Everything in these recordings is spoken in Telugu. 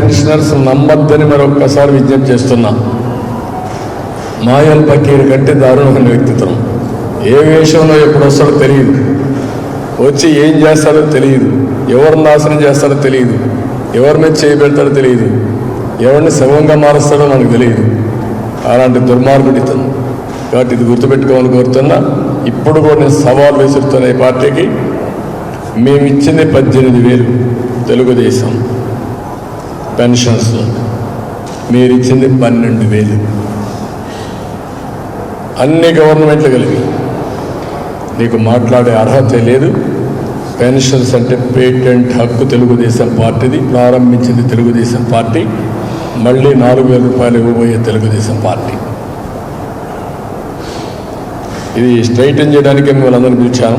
పెన్షనర్స్ నమ్మద్దని మరొక్కసారి విజ్ఞప్తి చేస్తున్నా. మాయల్ బకీర్ కంటే దారుణమైన వ్యక్తిత్వం. ఏ వేషంలో ఎప్పుడు వస్తాడో తెలియదు. వచ్చి ఏం చేస్తాడో తెలియదు. ఎవరు నాశనం చేస్తాడో తెలియదు. ఎవరి మీద చేయబెడతాడో తెలియదు. ఎవరిని శవంగా మారుస్తాడో మనకు తెలియదు. అలాంటి దుర్మార్గుడు ఇతను. కాబట్టి ఇది గుర్తుపెట్టుకోవాలని కోరుతున్నా. ఇప్పుడు కూడా నేను సవాల్ విసురుతున్న ఈ పార్టీకి మేము ఇచ్చింది పద్దెనిమిది వేలు తెలుగుదేశం. పెన్షన్స్ మీరు ఇచ్చింది పన్నెండు వేలు. అన్ని గవర్నమెంట్లు కలిపి నీకు మాట్లాడే అర్హత లేదు. పెన్షన్స్ అంటే పేటెంట్ హక్కు తెలుగుదేశం పార్టీది. ప్రారంభించింది తెలుగుదేశం పార్టీ. మళ్ళీ నాలుగు వేల రూపాయలు ఇవ్వబోయే తెలుగుదేశం పార్టీ. ఇది స్ట్రైటన్ చేయడానికి మిమ్మల్ని అందరినీ పిలిచాను.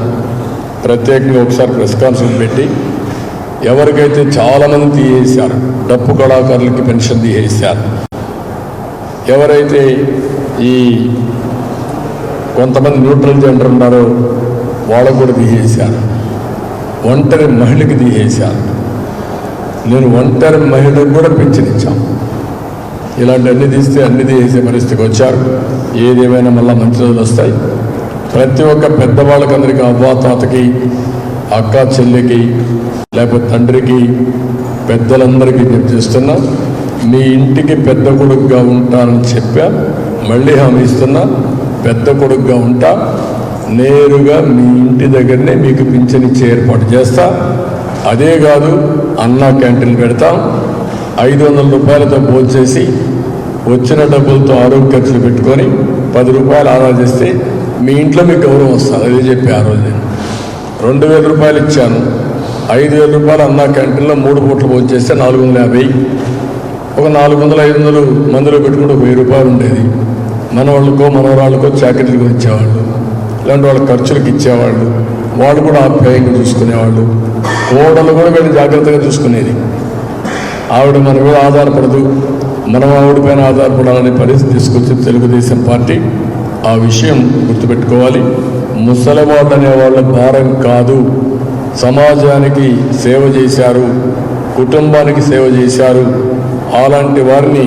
ప్రత్యేకంగా ఒకసారి ప్రెస్ కాన్ఫరెన్స్ పెట్టి ఎవరికైతే చాలామంది తీసేశారు డప్పు కళాకారులకి పెన్షన్ తీసేశారు ఎవరైతే ఈ కొంతమంది న్యూట్రల్ జెండర్ ఉన్నారో వాళ్ళకు కూడా తీసేశారు. ఒంటరి మహిళకి తీసేశారు. నేను ఒంటరి మహిళకు కూడా పింఛన్ ఇలాంటివన్నీ ఇలాంటి అన్ని తీస్తే అన్ని తీసే పరిస్థితికి వచ్చారు. ఏదేమైనా మళ్ళీ మంచి రోజులు వస్తాయి. ప్రతి ఒక్క పెద్దవాళ్ళకందరికీ అవ్వాతాతకి అక్క చెల్లికి లేకపోతే తండ్రికి పెద్దలందరికీ జ్ఞప్తి చేస్తున్నా మీ ఇంటికి పెద్ద కొడుకుగా ఉంటానని చెప్పా మళ్ళీ హామీ ఇస్తున్నా పెద్ద కొడుకుగా ఉంటా నేరుగా మీ ఇంటి దగ్గరనే మీకు పింఛనిచ్చే ఏర్పాటు చేస్తా. అదే కాదు అన్నా క్యాంటీన్ పెడతాం. ఐదు వందల రూపాయలతో పోల్చేసి వచ్చిన డబ్బులతో ఆరోగ్య ఖర్చులు పెట్టుకొని పది రూపాయలు ఆదా చేస్తే మీ ఇంట్లో మీకు గౌరవం వస్తుంది. అదే చెప్పి ఆ రోజు నేను. రెండు వేల రూపాయలు ఇచ్చాను. ఐదు వేల రూపాయలు అన్న క్యాంటీన్లో మూడు పూట్లు భోంచేస్తే నాలుగు వందల యాభై. ఒక నాలుగు వందల ఐదు వందలు మందులో పెట్టుకుంటే వెయ్యి రూపాయలు ఉండేది. మన వాళ్ళకో మనవరాళ్ళకో చాకరీలు ఇచ్చేవాళ్ళు ఇలాంటి వాళ్ళ ఖర్చులకు ఇచ్చేవాళ్ళు. వాళ్ళు కూడా ఆప్యాయంగా చూసుకునేవాళ్ళు. ఓడలు కూడా వీళ్ళు జాగ్రత్తగా చూసుకునేది. ఆవిడ మన మీద ఆధారపడదు. మనం ఆవిడ పైన ఆధారపడాలనే పరిస్థితి తీసుకొచ్చి తెలుగుదేశం పార్టీ. ఆ విషయం గుర్తుపెట్టుకోవాలి. ముసలివాళ్ళు అనే వాళ్ళ భారం కాదు. సమాజానికి సేవ చేశారు కుటుంబానికి సేవ చేశారు. అలాంటి వారిని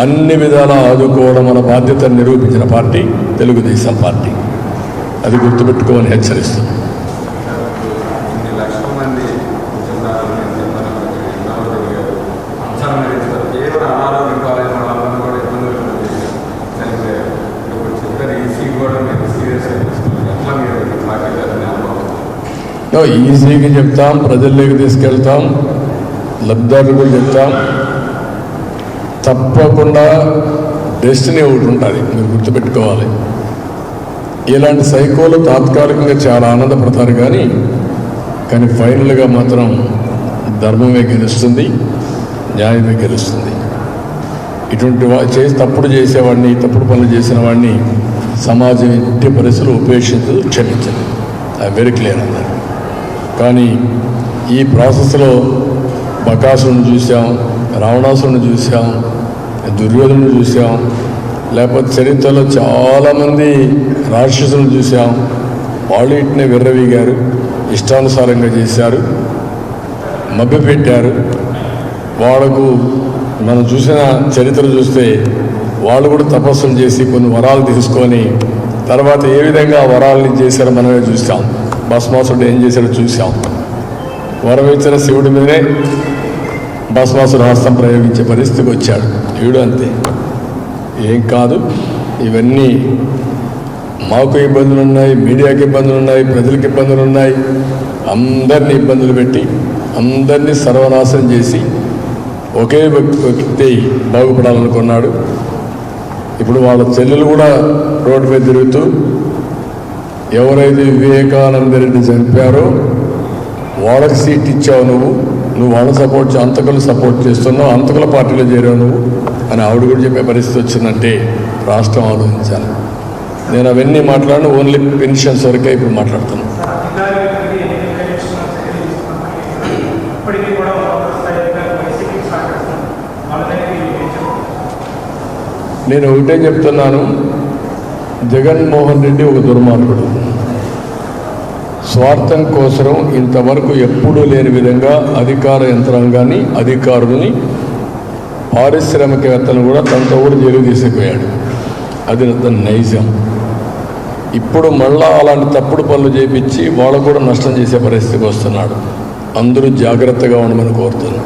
అన్ని విధాలా ఆదుకోవడం మన బాధ్యతను నిరూపించిన పార్టీ తెలుగుదేశం పార్టీ. అది గుర్తుపెట్టుకోమని హెచ్చరిస్తుంది ఈజీగా చెప్తాం ప్రజల్లోకి తీసుకెళ్తాం లబ్ధాలు కూడా చెప్తాం. తప్పకుండా డెస్టినీ ఒకటి ఉంటుంది మీరు గుర్తుపెట్టుకోవాలి. ఇలాంటి సైకోలు తాత్కాలికంగా చాలా ఆనందపడతారు కానీ కానీ ఫైనల్గా మాత్రం ధర్మమే గెలుస్తుంది న్యాయమే గెలుస్తుంది. ఇటువంటి వా చేసి తప్పుడు చేసేవాడిని తప్పుడు పనులు చేసిన వాడిని సమాజం ఎట్టి పరిస్థితులు ఉపేక్షించదు క్షమించదు. ఐ వెరీ క్లియర్ అన్నారు. కానీ ఈ ప్రాసెస్లో బకాసును చూసాం రావణాసును చూసాం దుర్యోధను చూసాం లేకపోతే చరిత్రలో చాలామంది రాక్షసులను చూసాం వాళ్ళు ఇట్నే విర్రవీగారు ఇష్టానుసారంగా చేశారు మభ్యపెట్టారు. వాళ్ళకు మనం చూసిన చరిత్ర చూస్తే వాళ్ళు కూడా తపస్సులు చేసి కొన్ని వరాలు తీసుకొని తర్వాత ఏ విధంగా వరాలని చేశారో మనమే చూసాం భస్మాసుడు ఏం చేశాడో చూసాం వరం ఇచ్చిన శివుడి మీదనే భస్మాసుడు హస్తం ప్రయోగించే పరిస్థితికి వచ్చాడు. శివుడు అంతే. ఏం కాదు ఇవన్నీ మాకు ఇబ్బందులు ఉన్నాయి మీడియాకి ఇబ్బందులు ఉన్నాయి ప్రజలకు ఇబ్బందులు ఉన్నాయి అందరినీ ఇబ్బందులు పెట్టి అందరినీ సర్వనాశనం చేసి ఒకే వ్యక్తి వ్యక్తి బాగుపడాలనుకున్నాడు. ఇప్పుడు వాళ్ళ చెల్లెలు కూడా రోడ్డు మీద తిరుగుతూ ఎవరైతే వివేకానంద రెడ్డి చనిపారో వాళ్ళకి సీట్ ఇచ్చావు నువ్వు. నువ్వు వాళ్ళ సపోర్ట్ అంతకులు సపోర్ట్ చేస్తున్నావు అంతకుల పార్టీలో చేరావు నువ్వు అని ఆవిడ కూడా చెప్పే పరిస్థితి వచ్చిందంటే రాష్ట్రం ఆలోచించాలి. నేను అవన్నీ మాట్లాడిన ఓన్లీ పెన్షన్స్ వరకే ఇప్పుడు మాట్లాడుతున్నాను నేను ఒకటే చెప్తున్నాను. జగన్మోహన్ రెడ్డి ఒక దుర్మార్గుడు. స్వార్థం కోసం ఇంతవరకు ఎప్పుడూ లేని విధంగా అధికార యంత్రాంగాన్ని అధికారులని పారిశ్రామికవేత్తలను కూడా తనతో కూడా జైలు తీసుకుపోయాడు అది అతని నైజం. ఇప్పుడు మళ్ళా అలాంటి తప్పుడు పనులు చేపించి వాళ్ళు కూడా నష్టం చేసే పరిస్థితికి వస్తున్నాడు. అందరూ జాగ్రత్తగా ఉండమని కోరుతున్నాను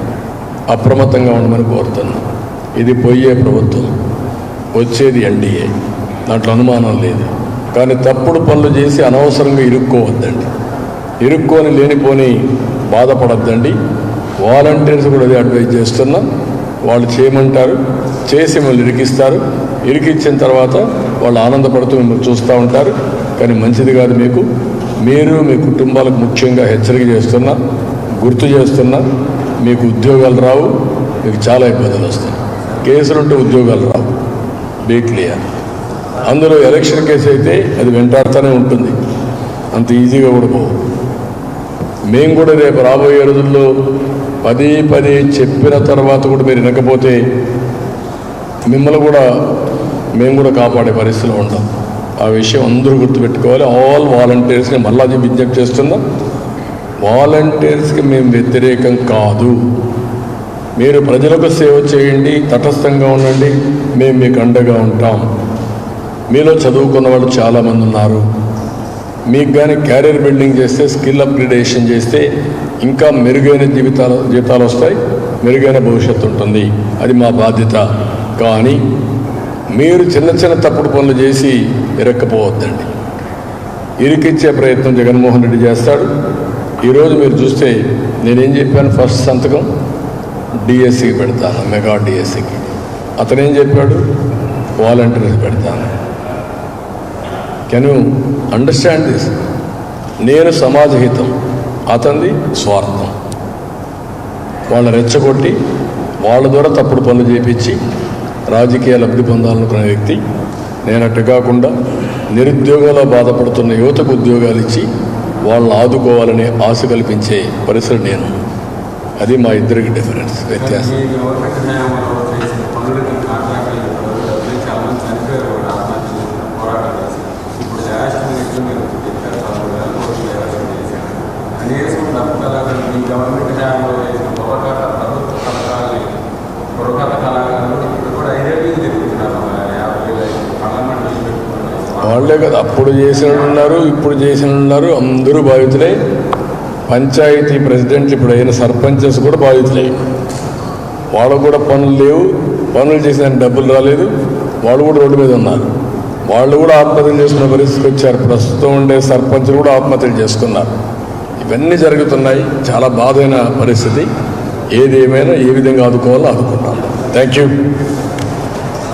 అప్రమత్తంగా ఉండమని కోరుతున్నాను ఇది పోయే ప్రభుత్వం. వచ్చేది ఎన్డీఏ దాంట్లో అనుమానం లేదు. కానీ తప్పుడు పనులు చేసి అనవసరంగా ఇరుక్కోవద్దండి. ఇరుక్కొని లేనిపోని బాధపడద్దండి. వాలంటీర్స్ కూడా అదే అడ్వైజ్ చేస్తున్నా. వాళ్ళు చేయమంటారు చేసి మిమ్మల్ని ఇరికిస్తారు. ఇరికిచ్చిన తర్వాత వాళ్ళు ఆనందపడుతూ మిమ్మల్ని చూస్తూ ఉంటారు. కానీ మంచిది కాదు మీకు. మీరు మీ కుటుంబాలకు ముఖ్యంగా హెచ్చరిక చేస్తున్నా గుర్తు చేస్తున్నా మీకు ఉద్యోగాలు రావు మీకు చాలా ఇబ్బందులు వస్తాయి. కేసులుంటే ఉద్యోగాలు రావు. Be clear. అందులో ఎలక్షన్ కేసు అయితే అది వెంటాడుతూనే ఉంటుంది. అంత ఈజీగా కూడా పోవు. మేము కూడా రేపు రాబోయే రోజుల్లో పదే పదే చెప్పిన తర్వాత కూడా మీరు వినకపోతే మిమ్మల్ని కూడా మేము కూడా కాపాడే పరిస్థితిలో ఉంటాం. ఆ విషయం అందరూ గుర్తుపెట్టుకోవాలి. ఆల్ వాలంటీర్స్ని మళ్ళా విజ్ఞప్తి చేస్తున్నా. వాలంటీర్స్కి మేము వ్యతిరేకం కాదు. మీరు ప్రజలకు సేవ చేయండి తటస్థంగా ఉండండి. మేము మీకు అండగా ఉంటాం. మీలో చదువుకున్న వాళ్ళు చాలామంది ఉన్నారు. మీకు కానీ క్యారియర్ బిల్డింగ్ చేస్తే స్కిల్ అప్గ్రేడేషన్ చేస్తే ఇంకా మెరుగైన జీవితాలు జీవితాలు వస్తాయి మెరుగైన భవిష్యత్తు ఉంటుంది. అది మా బాధ్యత. కానీ మీరు చిన్న చిన్న తప్పుడు పనులు చేసి ఇరక్కపోవద్దండి. ఇరికిచ్చే ప్రయత్నం జగన్మోహన్ రెడ్డి చేస్తాడు. ఈరోజు మీరు చూస్తే నేనేం చెప్పాను? ఫస్ట్ సంతకం డిఎస్సికి పెడతాను మెగా డిఎస్సికి అతనేం చెప్పాడు? వాలంటీర్స్ పెడతాను. కెన్ యూ అండర్స్టాండ్ దిస్ నేను సమాజహితం అతనిది స్వార్థం. వాళ్ళ రెచ్చగొట్టి వాళ్ళ ద్వారా తప్పుడు పనులు చేపించి రాజకీయ లబ్ధి పొందాలనుకున్న వ్యక్తి నేను కాకుండా నిరుద్యోగంలో బాధపడుతున్న యువతకు ఉద్యోగాలు ఇచ్చి వాళ్ళని ఆదుకోవాలనే ఆశ కల్పించే పరిస్థితి నేను. అది మా ఇద్దరికి డిఫరెన్స్ వ్యత్యాసం ఈ గవర్నమెంట్ హయాంలో చేసిన పనులకి కాంట్రాక్టులు డబ్బులు చాలా మంది చనిపోయారు కూడా ఆత్మహత్య చేసిన పోరాటం చేసి ఇప్పుడు లాస్ట్ మినిట్లో మీరు చెప్పారు పదమూడు వేల కోట్లు వ్యవస్థ చేశారు కనీసం డబ్బులాగా ఈ గవర్నమెంట్ హయాంలో చేసిన బుర్రకథ ప్రభుత్వ పథకాలు బుర్రకథ కళాకారులు ఇప్పుడు కూడా ఐదేళ్ళు తిరుగుతున్నారు యాభై వేలు పార్లమెంట్ పెట్టుకున్నారు వాళ్ళే కదా. అప్పుడు చేసిన ఉన్నారు ఇప్పుడు చేసిన ఉన్నారు అందరూ బాధితులే. పంచాయతీ ప్రెసిడెంట్లు ఇప్పుడు అయిన సర్పంచెస్ కూడా బాధితులే. వాళ్ళకు కూడా పనులు లేవు. పనులు చేసిన డబ్బులు రాలేదు. వాళ్ళు కూడా రోడ్డు మీద ఉన్నారు. వాళ్ళు కూడా ఆత్మహత్యలు చేసుకునే పరిస్థితికి వచ్చారు. ప్రస్తుతం ఉండే సర్పంచులు కూడా ఆత్మహత్యలు చేసుకున్నారు. ఇవన్నీ జరుగుతున్నాయి. చాలా బాధైన పరిస్థితి. ఏది ఏమైనా ఏ విధంగా ఆదుకోవాలో ఆదుకుంటాం. Thank you